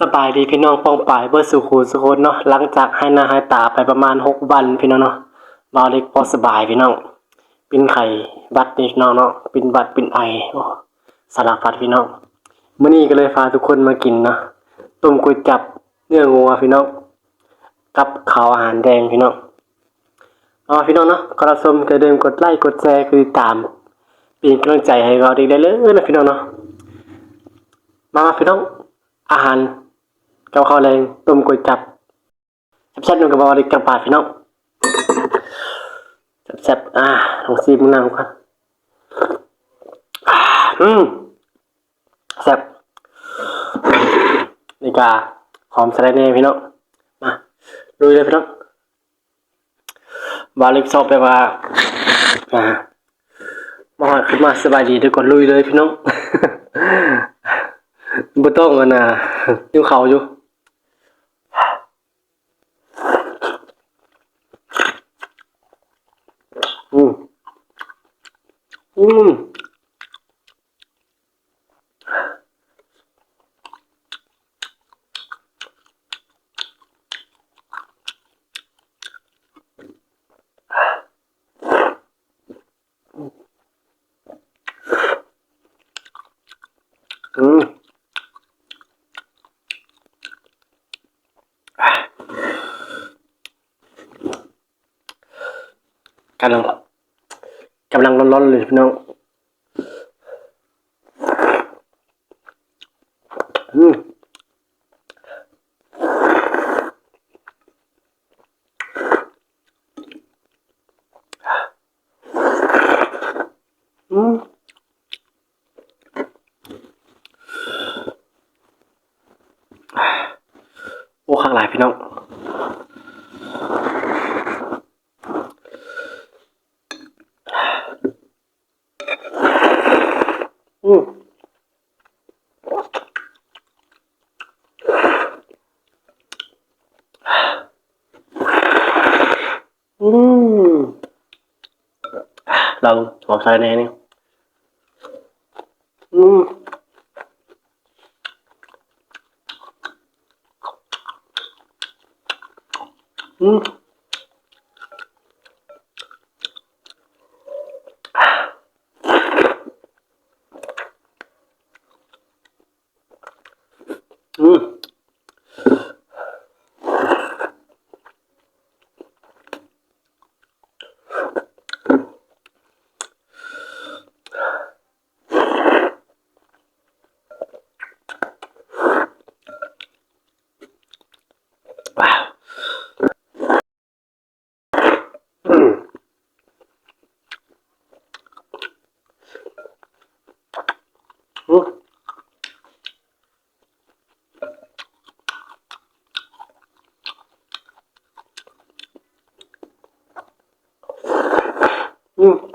สบายดีพี่น้องปองป่ายเบอร์สุขูสุคนเนาะหลังจากให้หน้าให้ตาไปประมาณหกวันพี่น้องเนาะบาเล็กพอสบายพี่น้องเป็นไข่บัดนี่พี่น้องเนาะเป็นบัดเป็นไอโอ้สารพัดพี่น้องมื้อนี้ก็เลยพาทุกคนมากินเนาะต้มก๋วยจับเนื้องัวพี่น้องกับข้าวอาหารแดงพี่น้องเอาพี่น้องเนาะก็รับชมก็เดิมกดไลค์กดแชร์คือตามเป็นกำลังใจให้เราได้เลยนะพี่น้องเนาะมาพี่น้องอาหาร กับข้าวแรงต้มก๋วยจับแซ่บๆนำกับบอลกับปาดพี่น้องแซ่บๆอ่าลองซีมึงนำก่อนอ่าอืมแซ่บนี่กาหอมสะระแหน่พี่น้องมาลุยเลยพี่น้องบาลิกชอบแบบว่าอ่ามาหอดขึ้นมาสบายดีดี๋ยก่อนลุยเลยพี่น้องบ่ต้องกันนะยิ้วเขาอยู่ 嗯，嗯，嗯。干冷了。กำลังกำลังร้อนๆเลยพี่น้อง เราหอใส่แน่นี่อืมอืม move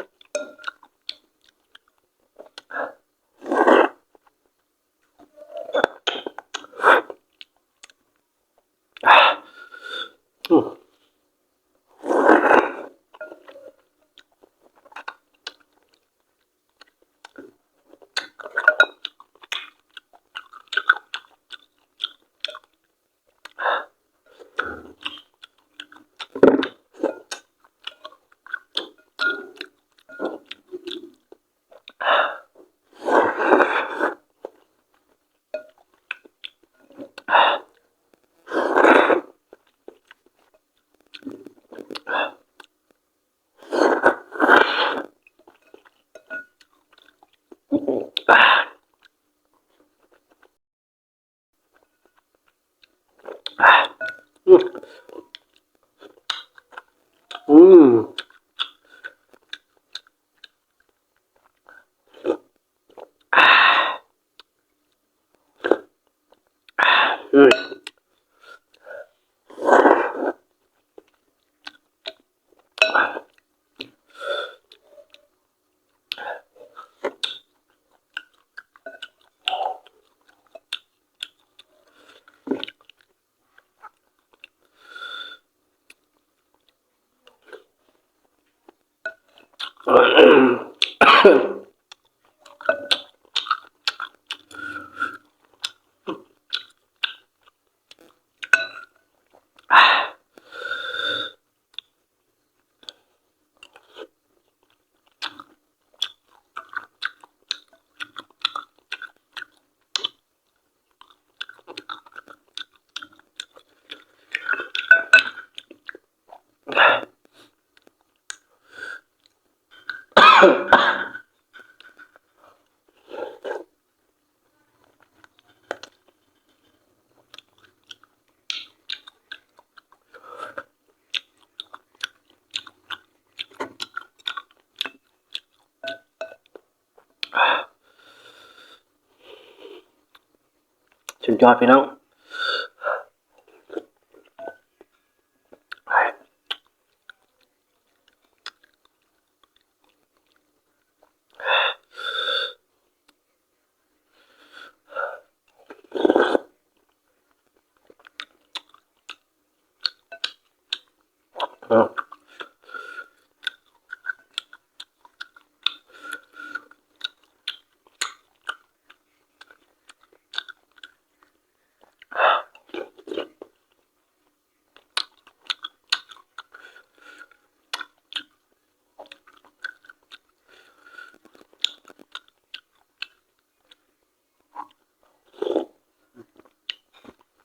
สุดยอดพี่น้อง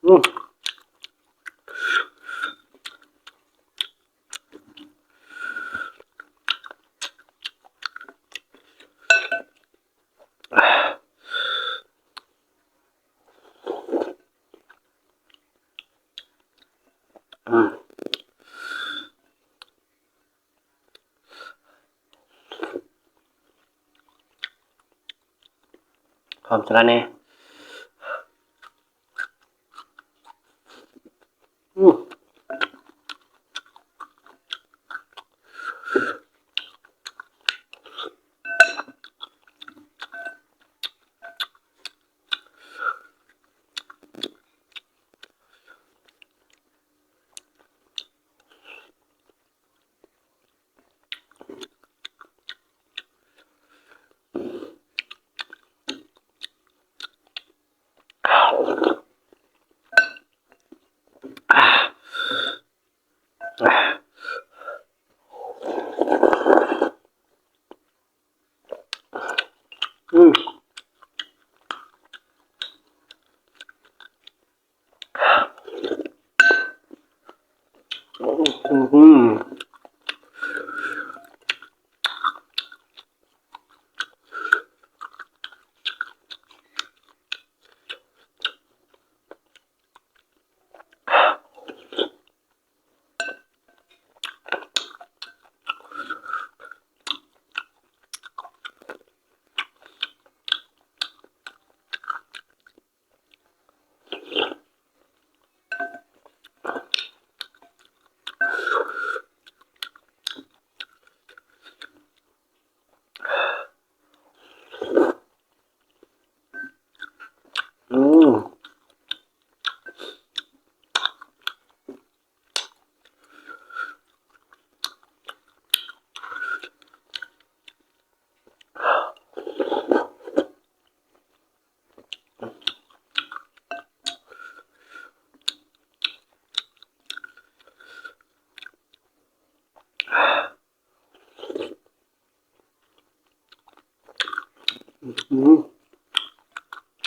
Hmm. Hmm. Home selanjutnya. 嗯哼。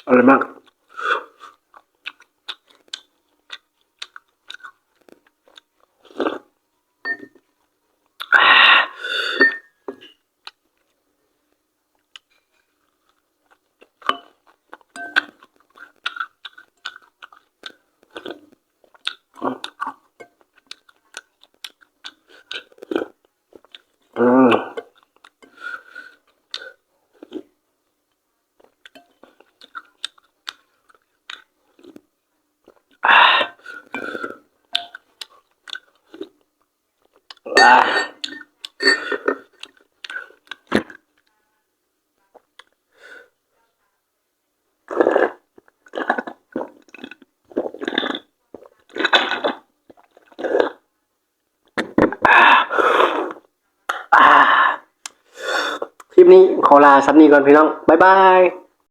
阿尔玛。 ขอลาซับนี้ก่อนพี่น้อง บ๊ายบาย